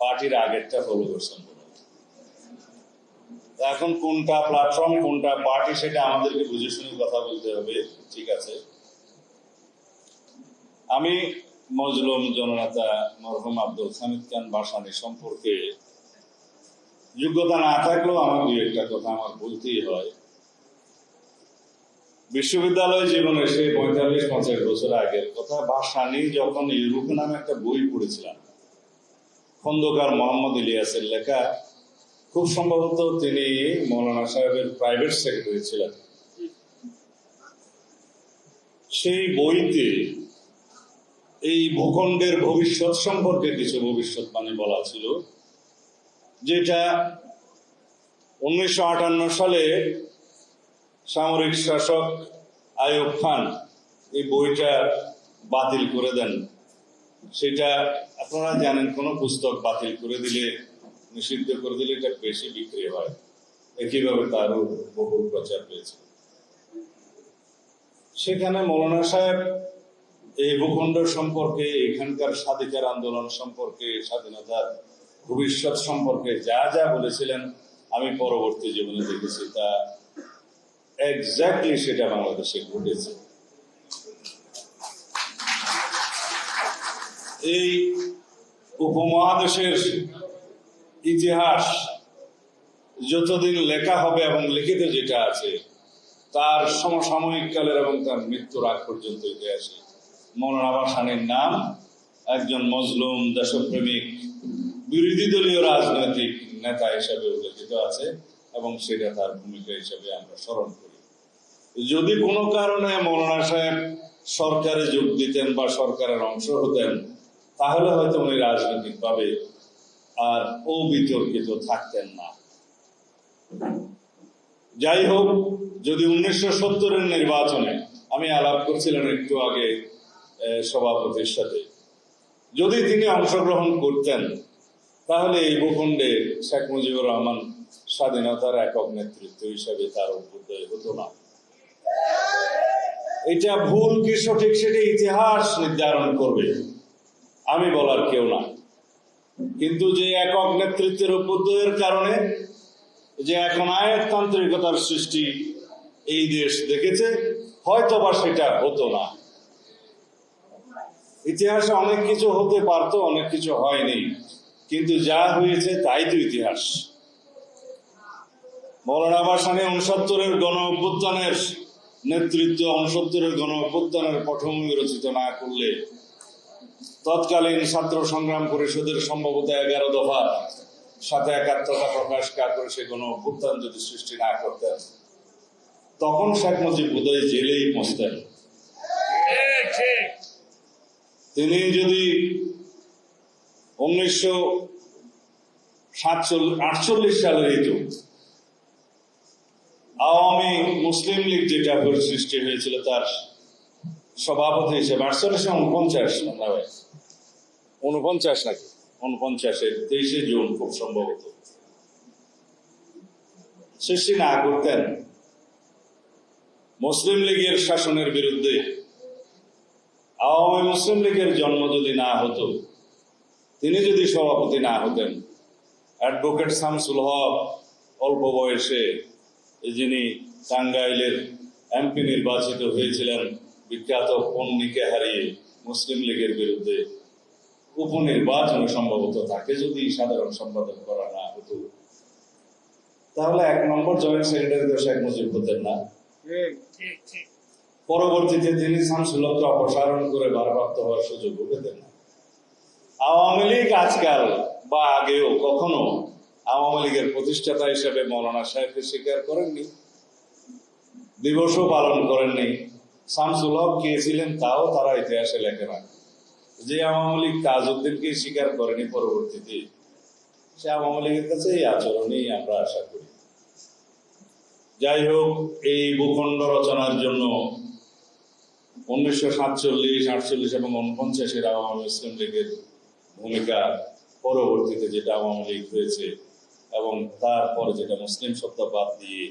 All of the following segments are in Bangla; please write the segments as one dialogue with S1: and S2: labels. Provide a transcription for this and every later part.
S1: পার্টির আগেরটা ফলো করছেন এখন কোনটা প্ল্যাটফর্ম কোনটা পার্টি সেটা আমাদেরকে বুঝে শুনে কথা বলতে হবে, ঠিক আছে? আমি মজলুম জননেতা মরহুম আব্দুল হামিদ খান বাসানি সম্পর্কে যোগ্যতা না থাকলেও আমার দুই একটা কথা আমার বলতেই হয়। বিশ্ববিদ্যালয় জীবনে সে পঁয়তাল্লিশ, পঞ্চাশ বছর আগের কথা, বাসানি যখন ইউরোপ নামে একটা বই পড়েছিলাম খন্দকার মোহাম্মদ ইলিয়াসের লেখা, খুব সম্ভবত তিনি মৌলানা সাহেবের প্রাইভেট সেক্রেটারি ছিলেন। সেই বইতে এই ভূখণ্ডের ভবিষ্যৎ সম্পর্কে কিছু ভবিষ্যৎবাণী বলা ছিল, যেটা উনিশশো আটান্ন সালে সামরিক শাসক আয়ুব খান এই বইটা বাতিল করে দেন। সেটা আপনারা জানেন, কোনো পুস্তক বাতিল করে দিলে, নিষিদ্ধ করে দিলে এটা বেশি বিক্রি হয়। একইভাবে তারও বহু প্রচার পেয়েছে সেখানে মৌলানা সাহেব এই ভূখণ্ড সম্পর্কে, এখানকার স্বাধিকার আন্দোলন সম্পর্কে, স্বাধীনতার ভবিষ্যৎ সম্পর্কে যা যা বলেছিলেন, আমি পরবর্তী জীবনে দেখেছি তা এক্স্যাক্টলি সেটা বাংলাদেশে ঘটেছে। এই উপমহাদেশের ইতিহাস যতদিন লেখা হবে এবং লিখিত যেটা আছে, তার সমসাময়িক কালের এবং তার মৃত্যুর আগ পর্যন্ত ইতিহাসে। মৌলানা বাসানির নাম, একজন মজলুম, দেশপ্রেমিক, বিরোধী দলীয় রাজনৈতিক নেতা হিসেবে উল্লেখিত আছে এবং সেটা তার ভূমিকা হিসেবে আমরা স্মরণ করি। যদি কোনো কারণে মৌলানা সাহেব সরকারে যোগ দিতেন বা সরকারের অংশ হতেন তাহলে হয়তো উনি রাজনৈতিকভাবে আর অবিতর্কিত থাকতেন না। যাই হোক, যদি উনিশশো সত্তরের নির্বাচনে আমি আলাপ করছিলাম একটু আগে সভাপতির সাথে, যদি তিনি অংশগ্রহণ করতেন, তাহলে এই ভূখণ্ডে শেখ মুজিবুর রহমান স্বাধীনতার একক নেতৃত্ব হিসেবে তার অভ্যুদয় হতো না। এটা ভুল কি সঠিক সেটা ইতিহাস নির্ধারণ করবে। আমি বলার কেউ না। কিন্তু যে একক নেতৃত্বের অভ্যুদয়ের কারণে যে এখন আয়তান্ত্রিকতার সৃষ্টি এই দেশ দেখেছে হয়তো বা সেটা হতো না। ইতিহাসে অনেক কিছু হতে পারতো, অনেক কিছু হয়নি। কিন্তু যা হয়েছে তাই তো ইতিহাস। মৌলানা উনসত্তরের গণ অভ্যুত্থানের নেতৃত্ব উনসত্তরের গণ অভ্যুত্থানের পটভূমি রচিত না করলে তৎকালীন ছাত্র সংগ্রাম পরিষদের সম্ভবত এগারো দফা সাথে একাত্মতা প্রকাশ কার করে সে কোনো অভ্যুত্থান যদি সৃষ্টি না করতেন। তখন শেখ মুজিব বোধহয় জেলেই পৌঁছতেন তিনি যদি উনিশশো সাতচল্লিশ, আটচল্লিশ সালের এই আওয়ামী মুসলিম লীগ যেটা সৃষ্টি হয়েছিল তার সভাপতি হিসেবে আটচল্লিশে উনপঞ্চাশ হয় উনপঞ্চাশ নাকি? উনপঞ্চাশের তেইশে জুন খুব সম্ভবত। সৃষ্টি না করতেন। মুসলিম লীগের শাসনের বিরুদ্ধে আওয়ামী মুসলিম লীগের জন্ম যদি না হতো, তিনি যদি সভাপতি না হতেন, অ্যাডভোকেট শামসুল হক অল্প বয়সে যিনি টাঙ্গাইলের এমপি নির্বাচিত হয়েছিলেন বিখ্যাত পন্নিকে হারিয়ে মুসলিম লীগের বিরুদ্ধে উপনির্বাচনে সম্ভবত তাকে যদি সাধারণ সম্পাদক করা না হতো। তাহলে এক নম্বর জয়েন্ট সেক্রেটারি তো শেখ মুজিব হতেন না। পরবর্তীতে তিনি শামসুলকে অপসারণ করে ভারপ্রাপ্ত হওয়ার সুযোগ পেতেন না। আওয়ামী লীগ আজকাল বা আগেও কখনো আওয়ামী লীগের প্রতিষ্ঠাতা হিসেবে মৌলানা সাহেবকে স্বীকার করেননি দিবসও পালন করেননি শামসুল কে ছিলেন তাও তারা ইতিহাসে লেখে না। যে আওয়ামী লীগ তাজউদ্দিনকে স্বীকার করেনি পরবর্তীতে, সে আওয়ামী লীগের কাছে এই আচরণেই আমরা আশা করি। যাই হোক, এই ভূখণ্ড রচনার জন্য উনিশশো সাতচল্লিশ, আটচল্লিশ এবং উনপঞ্চাশের আওয়ামী মুসলিম লীগের ভূমিকা পরবর্তীতে যেটা আওয়ামী লীগ হয়েছে এবং তারপর যেটা মুসলিম শব্দ বাদ দিয়ে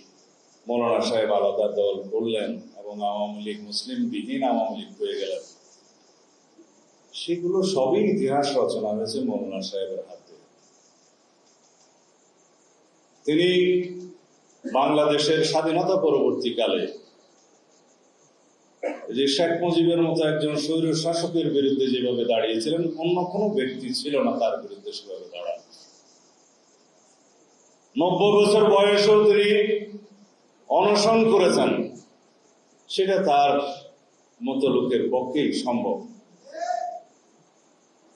S1: মৌলানা সাহেব আলাদা দল করলেন এবং আওয়ামী লীগ মুসলিম বিহীন আওয়ামী লীগ হয়ে গেলেন। সেগুলো সবই ইতিহাস রচনা হয়েছে মৌলানা সাহেবের হাতে তিনি বাংলাদেশের স্বাধীনতা পরবর্তীকালে যে শেখ মুজিবের মতো একজন স্বৈর শাসকের বিরুদ্ধে যেভাবে দাঁড়িয়েছিলেন, অন্য কোনো ব্যক্তি ছিল না তার বিরুদ্ধে সেভাবে দাঁড়ান। নব্বই বছর বয়সেও তিনি অনশন করেছেন। সেটা তার মতো লোকের পক্ষেই সম্ভব।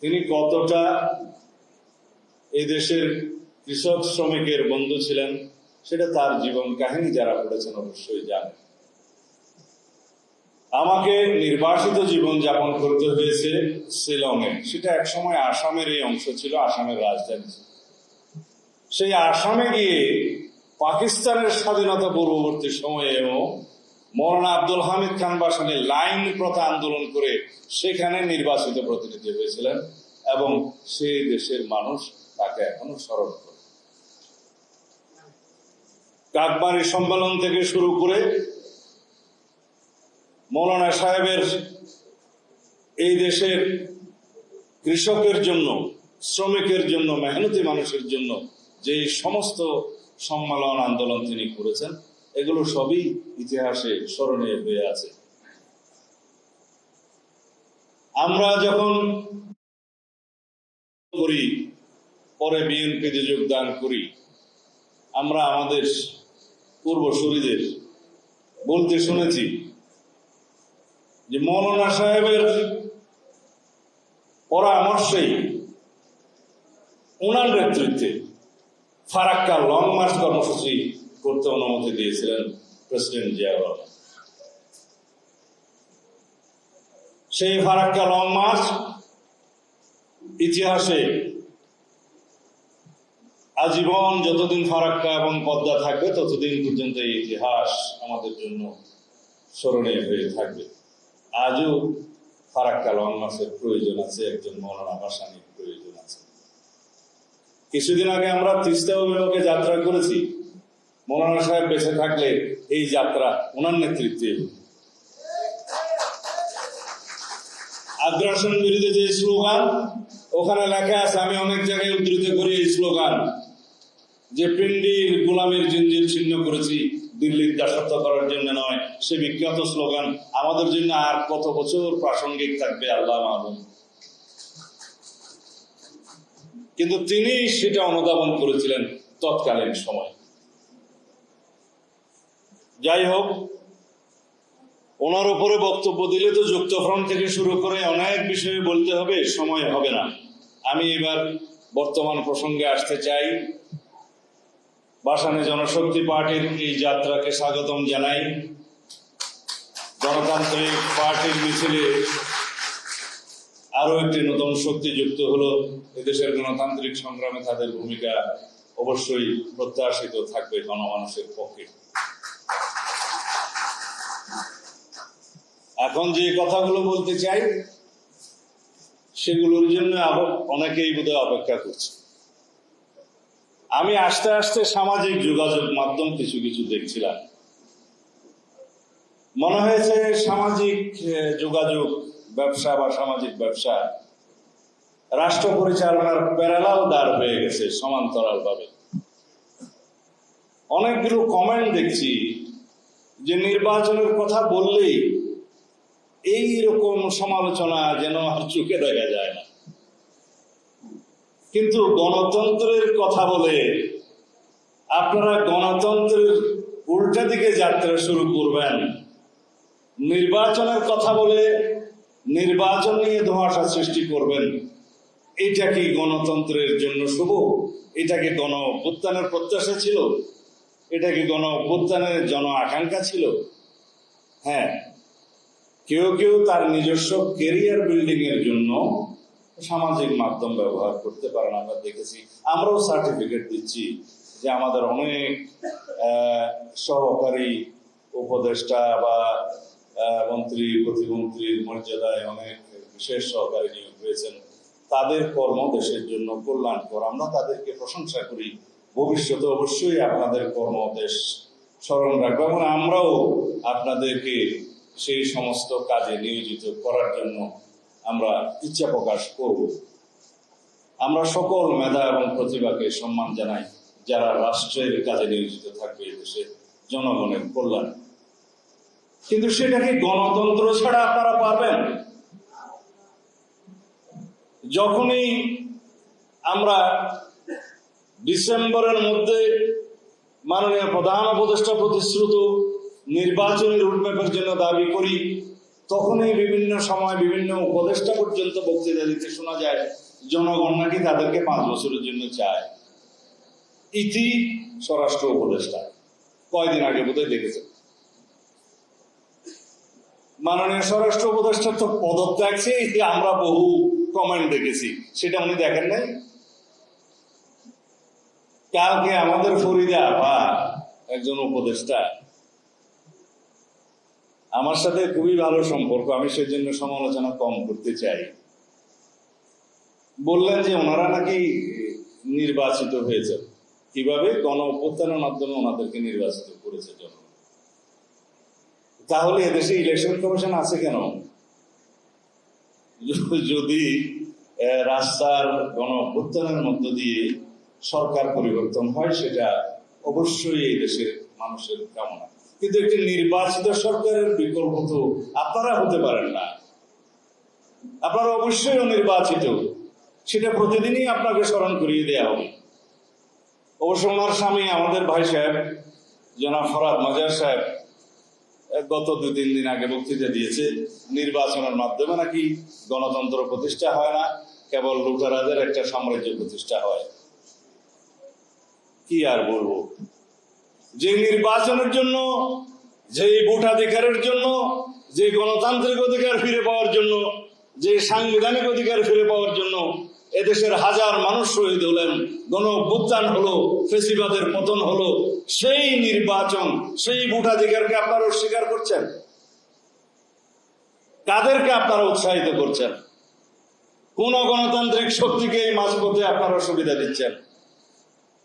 S1: তিনি কতটা এই দেশের কৃষক শ্রমিকের বন্ধু ছিলেন, সেটা তার জীবন কাহিনী যারা পড়েছেন অবশ্যই জানেন। আমাকে নির্বাসিত জীবন যাপন করতে হয়েছে শিলংয়ে। সেটা একসময় আসামের এই অংশ ছিল, আসামের রাজধানী ছিল। সেই আসামে গিয়ে পাকিস্তানের স্বাধীনতা পূর্ববর্তী সময়েও মৌলানা আব্দুল হামিদ খান বাসানি লাইন প্রথা আন্দোলন করে সেখানে নির্বাচিত প্রতিনিধি হয়েছিলেন এবং সেই দেশের মানুষ তাকে এখনও স্মরণ করে। কাকবাড়ি সম্মেলন থেকে শুরু করে মৌলানা সাহেবের এই দেশের কৃষকের জন্য, শ্রমিকের জন্য, মেহনতি মানুষের জন্য যে সমস্ত সম্মেলন আন্দোলন তিনি করেছেন এগুলো সবই ইতিহাসে স্মরণীয় হয়ে আছে। আমরা যখন করি, পরে বিএনপিতে যোগদান করি, আমরা আমাদের পূর্বসূরিদের বলতে শুনেছি যে মৌলানা সাহেবের পরামর্শেই ওনার নেতৃত্বে ফারাক্কা লং মার্চ কর্মসূচি করতে অনুমতি দিয়েছিলেন প্রেসিডেন্ট রহমান। সেই ফারাক্কা লং মার্চ ইতিহাসে আজীবন যতদিন ফারাক্কা এবং পদ্মা থাকবে, ততদিন পর্যন্ত এই ইতিহাস আমাদের জন্য স্মরণীয় হয়ে থাকবে। আজও ফারাক্কা লং মাসের প্রয়োজন আছে, একজন মৌলানা ভাসানির প্রয়োজন আছে। কিছুদিন আগে আমরা তিস্তা অভিমুখে যাত্রা করেছি। মৌলানা সাহেব বেঁচে থাকলে এই যাত্রা ওনার নেতৃত্বে। আগ্রাসন বিরোধী যে স্লোগান, ওখানে লেখা আছে, আমি অনেক জায়গায় উদ্ধৃত করি এই স্লোগান, যে পিন্ডির গোলামের জিঞ্জির ছিন্ন করেছি, দিল্লির দাসত্ব করার জন্য নয়, সে বিখ্যাত স্লোগান, আমাদের জন্য আর কত বছর প্রাসঙ্গিক থাকবে আল্লাহ মালুম কিন্তু তিনি সেটা অনুধাবন করেছিলেন তৎকালীন সময় যাই হোক ওনার উপরে বক্তব্য দিলে তো যুক্তফ্রন্ট থেকে শুরু করে অনেক বিষয়ে বলতে হবে, সময় হবে না। আমি এবার বর্তমান প্রসঙ্গে আসতে চাই। বাসানে জনশক্তি পার্টির এই যাত্রাকে স্বাগতম জানাই। গণতান্ত্রিক পার্টির মিছিলে আরও একটি নতুন শক্তি যুক্ত হলো। এদেশের গণতান্ত্রিক সংগ্রামে তাদের ভূমিকা অবশ্যই প্রত্যাশিত থাকবে গণমানুষের পক্ষে। এখন যে কথাগুলো বলতে চাই, সেগুলোর জন্য অনেকেই বোধহয় অপেক্ষা করছে। আমি আস্তে আস্তে সামাজিক যোগাযোগ মাধ্যম কিছু কিছু দেখছিলাম। মনে হয়েছে সামাজিক যোগাযোগ ব্যবসা বা সামাজিক ব্যবসা রাষ্ট্র পরিচালনার প্যারালাল দাঁড় হয়ে গেছে সমান্তরাল ভাবে অনেকগুলো কমেন্ট দেখছি যে নির্বাচনের কথা বললেই এই রকম সমালোচনা যেন আর চোখে দেখা যায় না। কিন্তু গণতন্ত্রের কথা বলে আপনারা গণতন্ত্রের উল্টা দিকে যাত্রা শুরু করবেন। নির্বাচনের কথা বলে নির্বাচন নিয়ে ধোঁয়াশা সৃষ্টি করবেন। এটা কি গণতন্ত্রের জন্য শুভ? এটা কি গণ অভ্যুত্থানের প্রত্যাশা ছিল? এটা কি গণ অভ্যুত্থানের জন আকাঙ্ক্ষা ছিল? হ্যাঁ কেউ কেউ তার নিজস্ব কেরিয়ার বিল্ডিং এর জন্য সামাজিক মাধ্যম ব্যবহার করতে পারেন। আমরা দেখেছি, আমরাও সার্টিফিকেট দিচ্ছি যে আমাদের অনেক সহকারী উপদেষ্টা বা মন্ত্রী, প্রতিমন্ত্রীর মর্যাদায় অনেক বিশেষ সহকারী নিয়োগ হয়েছেন তাদের কর্ম দেশের জন্য কল্যাণকর। আমরা তাদেরকে প্রশংসা করি। ভবিষ্যতে অবশ্যই আপনাদের কর্ম দেশ স্মরণ রাখব এবং আমরাও আপনাদেরকে সেই সমস্ত কাজে নিয়োজিত করার জন্য আমরা ইচ্ছা প্রকাশ করব। আমরা সকল মেধা এবং প্রতিভাকে সম্মান জানাই, যারা রাষ্ট্রের কাজে নিয়োজিত থাকবে দেশের জনগণের কল্যাণ। কিন্তু সেটাকে গণতন্ত্র ছাড়া আপনারা পারবেন? যখনই আমরা ডিসেম্বরের মধ্যে মাননীয় প্রধান উপদেষ্টা প্রতিশ্রুত নির্বাচনী রুটম্যাপের জন্য দাবি করি, তখনই বিভিন্ন সময় বিভিন্ন উপদেষ্টা পর্যন্ত বক্তৃতা দিতে শোনা যায়, জনগণ নাকি তাদেরকে পাঁচ বছরের জন্য চায়। ইতি স্বরাষ্ট্র উপদেষ্টা। কয়দিন আগে বোধহয় দেখেছেন। মাননীয় স্বরাষ্ট্র উপদেষ্টার তো পদত্যাগ চেয়ে আমরা বহু কমেন্ট দেখেছি, সেটা উনি দেখেন নাই? কালকে আমাদের ফরিদা আপা একজন উপদেষ্টা আমার সাথে খুবই ভালো সম্পর্ক, আমি সেজন্য সমালোচনা কম করতে চাই। বললেন যে ওনারা নাকি নির্বাচিত হয়েছে। কীভাবে? গণ অভ্যুত্থানের মাধ্যমে ওনাদেরকে নির্বাচিত করেছে তাহলে এদেশে ইলেকশন কমিশন আছে কেন? যদি রাস্তার গণ অভ্যুত্থানের মধ্য দিয়ে সরকার পরিবর্তন হয়, সেটা অবশ্যই এই দেশের মানুষের কামনা। কিন্তু একটি নির্বাচিত সরকারের বিকল্প তো আপনারা হতে পারেন না। আপনারা অবশ্যই অনির্বাচিত। সেটা প্রতিদিনই আপনাকে স্মরণ করিয়ে দেওয়া হবে। অবশ্য ওনার স্বামী আমাদের ভাই সাহেব, জনাব ফরাদ মাজার সাহেব গত দু তিন দিন আগে বক্তৃতা দিয়েছে, নির্বাচনের মাধ্যমে নাকি গণতন্ত্র প্রতিষ্ঠা হয় না, কেবল লুটারাদের একটা সাম্রাজ্য প্রতিষ্ঠা হয়। কি আর বলব? যে নির্বাচনের জন্য, যে ভোটাধিকারের জন্য, যে গণতান্ত্রিক অধিকার ফিরে পাওয়ার জন্য, যে সাংবিধানিক অধিকার ফিরে পাওয়ার জন্য এদেশের হাজার মানুষ শহীদ হলেন। গণ অভ্যুত্থান হলো, ফেসিবাদের পতন হলো, সেই নির্বাচন, সেই ভোটাধিকারকে আপনারা অস্বীকার করছেন? কাদেরকে আপনারা উৎসাহিত করছেন? কোন গণতান্ত্রিক শক্তিকে এই মাঝপথে আপনারা সুবিধা দিচ্ছেন?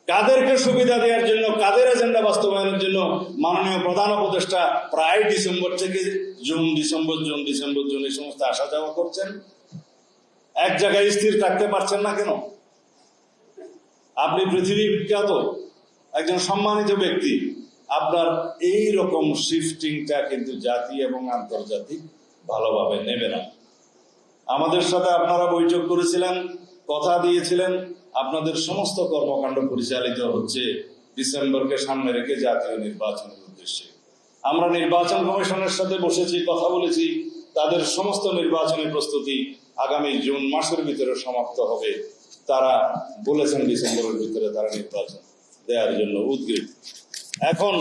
S1: কাদেরকে সুবিধা দেওয়ার জন্য, কাদের এজেন্ডা বাস্তবায়নের জন্য মাননীয় প্রধান উপদেষ্টা প্রায় ডিসেম্বর থেকে June, December June December, June এই সমস্ত আসা যাওয়া করছেন। এক জায়গায় স্থির থাকতে পারছেন না কেন? আপনি পৃথিবী বিখ্যাত একজন সম্মানিত ব্যক্তি। আপনার এই রকম শিফটিংটা কিন্তু জাতি এবং আন্তর্জাতিক ভালোভাবে নেবে না। আমাদের সাথে আপনারা বৈঠক করেছিলেন, কথা দিয়েছিলেন আপনাদের সমস্ত কর্মকাণ্ড পরিচালিত হচ্ছে ডিসেম্বরকে সামনে রেখে জাতীয় নির্বাচনের উদ্দেশ্যে। আমরা নির্বাচন কমিশনের সাথে বসেছি, কথা বলেছি, তাদের সমস্ত নির্বাচনী প্রস্তুতি আগামী জুন মাসের ভিতরে সমাপ্ত হবে। তারা বলেছেন ডিসেম্বরের ভিতরে তারা নির্বাচন দেওয়ার জন্য উদ্গ্রীব। এখন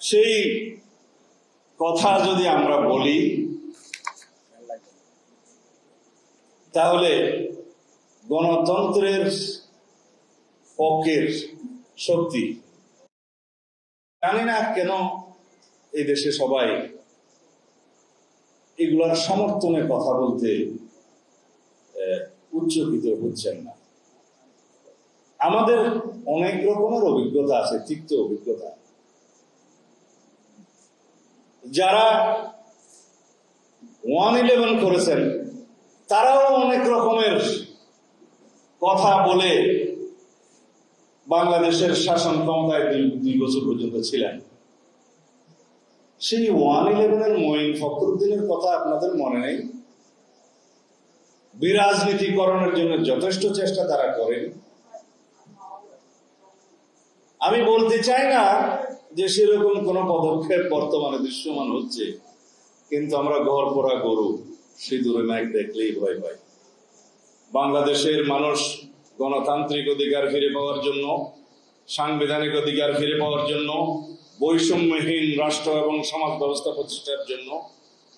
S1: সেই কথা যদি আমরা বলি, তাহলে গণতন্ত্রের পক্ষের শক্তি। জানি না কেন এই দেশে সবাই এগুলার সমর্থনে কথা বলতে উচ্চকিত হচ্ছেন না। আমাদের অনেক রকমের অভিজ্ঞতা আছে, তিক্ত অভিজ্ঞতা। যারা ওয়ান ইলেভেন করেছেন, তারাও অনেক রকমের কথা বলে বাংলাদেশের শাসন ক্ষমতায় দুই দুই বছর পর্যন্ত ছিলেন। সেই ওয়ান ইলেভেনের মঈন ফখরুদ্দিনের কথা আপনাদের মনে নেই? বিরাজনীতিকরণের জন্য যথেষ্ট চেষ্টা তারা করেন। আমি বলতে চাই না যে সেরকম কোনো পদক্ষেপ বর্তমানে দৃশ্যমান হচ্ছে, কিন্তু আমরা ঘর পড়া গরু সিঁদুরে নাক দেখলেই ভয় পাই। বাংলাদেশের মানুষ গণতান্ত্রিক অধিকার ফিরে পাওয়ার জন্য, সাংবিধানিক অধিকার ফিরে পাওয়ার জন্য, বৈষম্যহীন রাষ্ট্র এবং সমাজ ব্যবস্থা প্রতিষ্ঠার জন্য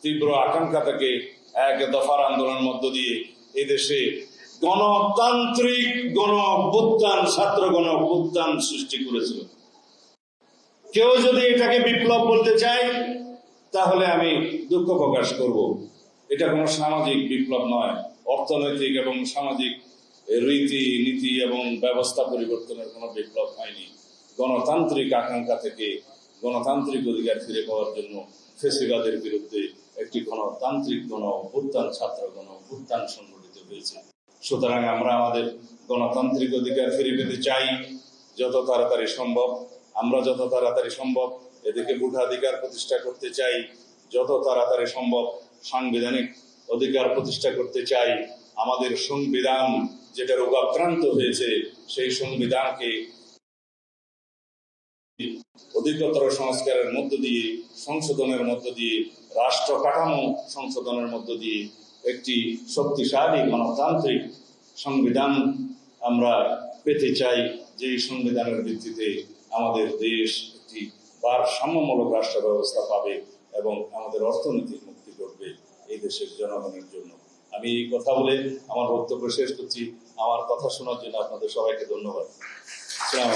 S1: তীব্র আকাঙ্ক্ষা থেকে এক দফার আন্দোলনের মধ্য দিয়ে এদেশে গণতান্ত্রিক গণ অভ্যুত্থান ছাত্র গণ অভ্যুত্থান সৃষ্টি করেছিল। কেউ যদি এটাকে বিপ্লব বলতে চায়, তাহলে আমি দুঃখ প্রকাশ করব। এটা কোনো সামাজিক বিপ্লব নয়। অর্থনৈতিক এবং সামাজিক রীতি, নীতি এবং ব্যবস্থা পরিবর্তনের কোনো বিপ্লব হয়নি। গণতান্ত্রিক আকাঙ্ক্ষা থেকে গণতান্ত্রিক অধিকার ফিরে পাওয়ার জন্য ফেসিবাদের বিরুদ্ধে একটি গণতান্ত্রিক গণ অভ্যুত্থান ছাত্র গণ অভ্যুত্থান সংগঠিত হয়েছে। সুতরাং আমরা আমাদের গণতান্ত্রিক অধিকার ফিরে পেতে চাই। যত তাড়াতাড়ি সম্ভব, আমরা যত তাড়াতাড়ি সম্ভব এদিকে ভোটাধিকার প্রতিষ্ঠা করতে চাই। যত তাড়াতাড়ি সম্ভব সাংবিধানিক অধিকার প্রতিষ্ঠা করতে চাই, আমাদের সংবিধান যেটা রোগাক্রান্ত হয়েছে, সেই সংবিধানকে অধিকতর সংস্কারের মধ্য দিয়ে, সংশোধনের মধ্য দিয়ে, রাষ্ট্র কাঠামো সংশোধনের মধ্য দিয়ে একটি শক্তিশালী গণতান্ত্রিক সংবিধান আমরা পেতে চাই, যেই সংবিধানের ভিত্তিতে আমাদের দেশ একটি ভারসাম্যমূলক রাষ্ট্র ব্যবস্থা পাবে এবং আমাদের অর্থনৈতিক দেশের জনগণের জন্য। আমি এই কথা বলে আমার বক্তব্য শেষ করছি। আমার কথা শোনার জন্য আপনাদের সবাইকে ধন্যবাদ। আসসালামু